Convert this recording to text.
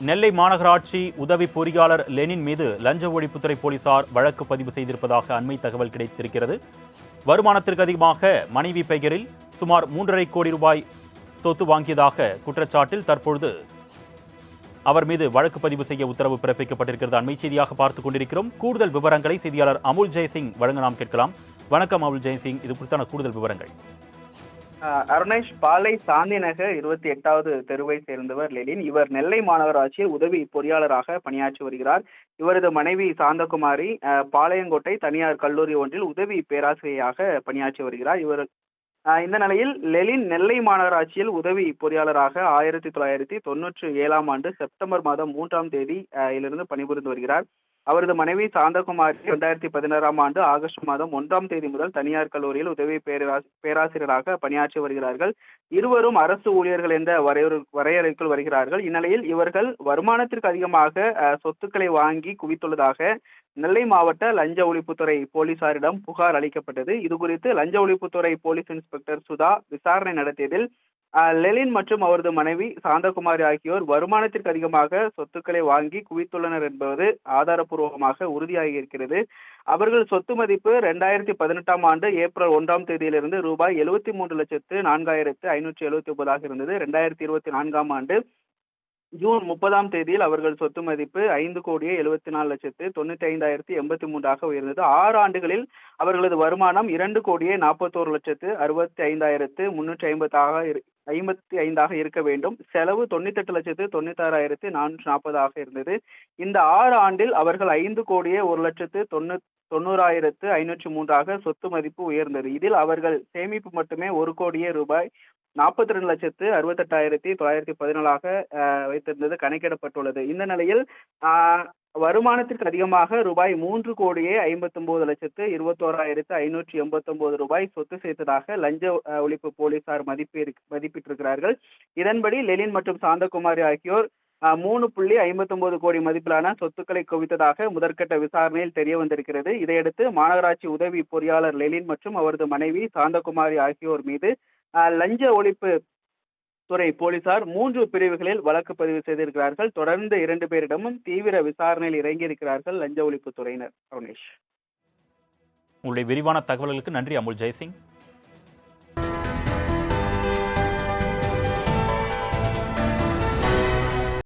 நெல்லை மாநகராட்சி உதவி பொறியாளர் லெனின் மீது லஞ்ச ஒழிப்புத்துறை போலீசார் வழக்கு பதிவு செய்திருப்பதாக அண்மை தகவல் கிடைத்திருக்கிறது. வருமானத்திற்கு அதிகமாக மனைவி பெயரில் சுமார் மூன்றரை கோடி ரூபாய் சொத்து வாங்கியதாக குற்றச்சாட்டில் தற்பொழுது அவர் மீது வழக்கு பதிவு செய்ய உத்தரவு பிறப்பிக்கப்பட்டிருக்கிறது. அண்மை செய்தியாக பார்த்துக் கொண்டிருக்கிறோம். கூடுதல் விவரங்களை செய்தியாளர் அமுல் ஜெயசிங் வழங்க நாம் கேட்கலாம். வணக்கம் அமுல் ஜெயசிங். இது குறித்தான கூடுதல் விவரங்கள். அருணேஷ் பாலை சாந்தி நகர் இருபத்தி எட்டாவது தெருவை சேர்ந்தவர் லெலின் இவர் நெல்லை மாநகராட்சியில் உதவி பொறியாளராக பணியாற்றி வருகிறார். இவரது மனைவி சாந்தகுமாரி பாளையங்கோட்டை தனியார் கல்லூரி ஒன்றில் உதவி பேராசிரியராக பணியாற்றி வருகிறார். இவர் இந்த நிலையில் லெலின் நெல்லை மாநகராட்சியில் உதவி பொறியாளராக ஆயிரத்தி தொள்ளாயிரத்தி தொண்ணூற்றி ஏழாம் ஆண்டு செப்டம்பர் மாதம் மூன்றாம் தேதி இலிருந்து பணிபுரிந்து வருகிறார். அவரது மனைவி சாந்தகுமாரி இரண்டாயிரத்தி பதினாறாம் ஆண்டு ஆகஸ்ட் மாதம் ஒன்றாம் தேதி முதல் தனியார் கல்லூரியில் உதவி பேராசி பேராசிரியராக பணியாற்றி வருகிறார்கள். இருவரும் அரசு ஊழியர்கள் என்ற வரையறு வரையறைக்குள் வருகிறார்கள். இந்நிலையில் இவர்கள் வருமானத்திற்கு அதிகமாக சொத்துக்களை வாங்கி குவித்துள்ளதாக நெல்லை மாவட்ட லஞ்ச ஒழிப்புத்துறை போலீசாரிடம் புகார் அளிக்கப்பட்டது. இது குறித்து லஞ்ச ஒழிப்புத்துறை போலீஸ் இன்ஸ்பெக்டர் சுதா விசாரணை நடத்தியதில் லெலின் மற்றும் அவரது மனைவி சாந்தகுமாரி ஆகியோர் வருமானத்திற்கு அதிகமாக சொத்துக்களை வாங்கி குவித்துள்ளனர் என்பது ஆதாரப்பூர்வமாக உறுதியாகி இருக்கிறது. அவர்கள் சொத்து மதிப்பு ரெண்டாயிரத்தி பதினெட்டாம் ஆண்டு ஏப்ரல் ஒன்றாம் தேதியிலிருந்து ரூபாய் எழுபத்தி மூன்று லட்சத்து நான்காயிரத்து ஐநூற்றி எழுபத்தி ஒன்பதாக இருந்தது. ரெண்டாயிரத்தி இருபத்தி நான்காம் ஆண்டு ஜூன் முப்பதாம் தேதியில் அவர்கள் சொத்து மதிப்பு ஐந்து கோடியே எழுபத்தி நாலு லட்சத்து தொண்ணூற்றி ஐந்தாயிரத்தி எண்பத்தி மூன்றாக உயர்ந்தது. ஆறு ஆண்டுகளில் அவர்களது வருமானம் இரண்டு கோடியே நாற்பத்தோரு லட்சத்து அறுபத்தி ஐந்தாயிரத்து முன்னூற்றி ஐம்பதாக இரு ஐம்பத்தி ஐந்தாக இருக்க வேண்டும். செலவு தொண்ணூத்தெட்டு லட்சத்து தொண்ணூத்தாறாயிரத்து நானூற்றி நாற்பதாக இருந்தது. இந்த ஆறு ஆண்டில் அவர்கள் ஐந்து கோடியே ஒரு லட்சத்து தொண்ணூ தொண்ணூறாயிரத்து ஐநூற்றி மூன்றாக சொத்து மதிப்பு உயர்ந்தது. இதில் அவர்கள் சேமிப்பு மட்டுமே ஒரு கோடியே ரூபாய் நாற்பத்தி ரெண்டு லட்சத்து அறுபத்தெட்டாயிரத்தி தொள்ளாயிரத்தி பதினாலாக வைத்திருந்தது கணக்கிடப்பட்டுள்ளது. இந்த நிலையில் வருமானத்திற்கு அதிகமாக ரூபாய் மூன்று கோடியே ஐம்பத்தொம்பது லட்சத்து இருபத்தோராயிரத்து ஐநூற்றி எண்பத்தொம்போது ரூபாய் சொத்து சேர்த்ததாக லஞ்ச ஒழிப்பு போலீசார் மதிப்பீர் மதிப்பிட்டிருக்கிறார்கள். இதன்படி லெலின் மற்றும் சாந்தகுமாரி ஆகியோர் மூணு புள்ளி ஐம்பத்தொன்பது கோடி மதிப்பிலான சொத்துக்களை குவித்ததாக முதற்கட்ட விசாரணையில் தெரிய வந்திருக்கிறது. இதையடுத்து மாநகராட்சி உதவி பொறியாளர் லெலின் மற்றும் அவரது மனைவி சாந்தகுமாரி ஆகியோர் மீது லஞ்ச ஒழிப்பு துறை போலீசார் மூன்று பிரிவுகளில் வழக்கு பதிவு செய்திருக்கிறார்கள். தொடர்ந்து இரண்டு பேரிடமும் தீவிர விசாரணையில் இறங்கியிருக்கிறார்கள் லஞ்ச ஒழிப்பு துறையினர். ரமேஷ் உங்களுடைய விரிவான தகவல்களுக்கு நன்றி அமுல் ஜெய்சிங்.